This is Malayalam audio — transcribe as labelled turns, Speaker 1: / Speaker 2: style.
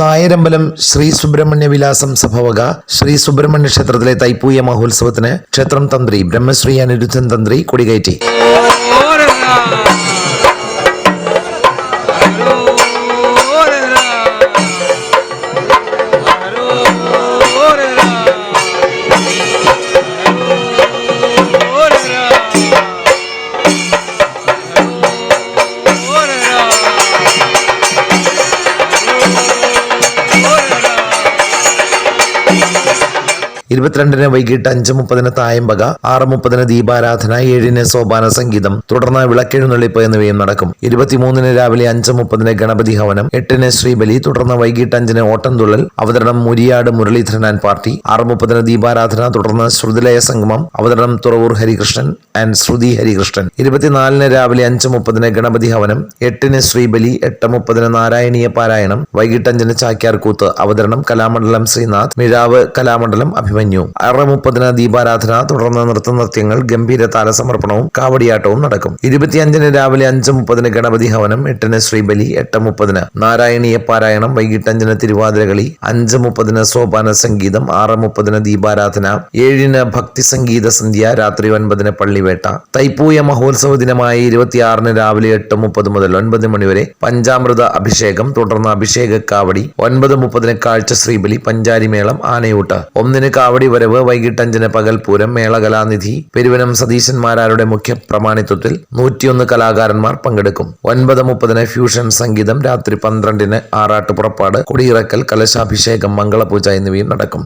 Speaker 1: നായരമ്പലം ശ്രീ സുബ്രഹ്മണ്യ വിലാസം സഭവക ശ്രീ സുബ്രഹ്മണ്യ ക്ഷേത്രത്തിലെ തൈപ്പൂയ മഹോത്സവത്തിന് ക്ഷേത്രം തന്ത്രി ബ്രഹ്മശ്രീ അനിരുദ്ധൻ തന്ത്രി കൊടികയറ്റി. ഇരുപത്തിരണ്ടിന് വൈകിട്ട് അഞ്ച് മുപ്പതിന് തായമ്പക ആറ് മുപ്പതിന് ദീപാരാധന ഏഴിന് സോപാന സംഗീതം തുടർന്ന് വിളക്കെഴുന്നള്ളിപ്പ് എന്നിവയും നടക്കും. ഇരുപത്തിമൂന്നിന് രാവിലെ അഞ്ച് മുപ്പതിന് ഗണപതി ഹവനം എട്ടിന് ശ്രീബലി തുടർന്ന് വൈകിട്ട് അഞ്ചിന് ഓട്ടംതുള്ളൽ അവതരണം മുരിയാട് മുരളീധരൻ ആൻഡ് പാർട്ടി ആറ് മുപ്പതിന് ദീപാരാധന തുടർന്ന് ശ്രുതിലയ സംഗമം അവതരണം തുറവൂർ ഹരികൃഷ്ണൻ ആൻഡ് ശ്രുതി ഹരികൃഷ്ണൻ. ഇരുപത്തിനാലിന് രാവിലെ അഞ്ച് മുപ്പതിന് ഗണപതി ഹവനം എട്ടിന് ശ്രീബലി എട്ട് മുപ്പതിന് നാരായണീയ പാരായണം വൈകിട്ട് അഞ്ചിന് ചാക്യാർ കൂത്ത് അവതരണം കലാമണ്ഡലം ശ്രീനാഥ് മിഴാവ് കലാമണ്ഡലം അഭിമന്യു ആറ് മുപ്പതിന് ദീപാരാധന തുടർന്ന് നൃത്തനൃത്യങ്ങൾ ഗംഭീര താലസമർപ്പണവും കാവടിയാട്ടവും നടക്കും. ഇരുപത്തിയഞ്ചിന് രാവിലെ അഞ്ച് മുപ്പതിന് ഗണപതി ഹവനം എട്ടിന് ശ്രീബലി എട്ട് മുപ്പതിന് നാരായണീയ പാരായണം വൈകിട്ട് അഞ്ചിന് തിരുവാതിരകളി അഞ്ച് മുപ്പതിന് സോപാന സംഗീതം ആറ് മുപ്പതിന് ദീപാരാധന ഏഴിന് ഭക്തി സംഗീത സന്ധ്യ രാത്രി ഒൻപതിന് പള്ളിവേട്ട തൈപ്പൂയ മഹോത്സവ ദിനമായ ഇരുപത്തിയാറിന് രാവിലെ എട്ട് മുപ്പത് മുതൽ ഒൻപത് മണിവരെ പഞ്ചാമൃത അഭിഷേകം തുടർന്ന് അഭിഷേക കാവടി ഒൻപത് മുപ്പതിന് കാഴ്ച ശ്രീബലി പഞ്ചാരിമേളം ആനയൂട്ട് ഒന്നിന് കാവടി വരവ് വൈകിട്ട് അഞ്ചിന് പകൽപൂരം മേളകലാനിധി പെരുവനം സതീശന്മാരാരുടെ മുഖ്യ പ്രമാണിത്വത്തിൽ നൂറ്റിയൊന്ന് കലാകാരന്മാർ പങ്കെടുക്കും. ഒൻപത് മുപ്പതിന് ഫ്യൂഷൻ സംഗീതം രാത്രി പന്ത്രണ്ടിന് ആറാട്ട് പുറപ്പാട് കൊടിയിറക്കൽ കലശാഭിഷേകം മംഗളപൂജ എന്നിവയും നടക്കും.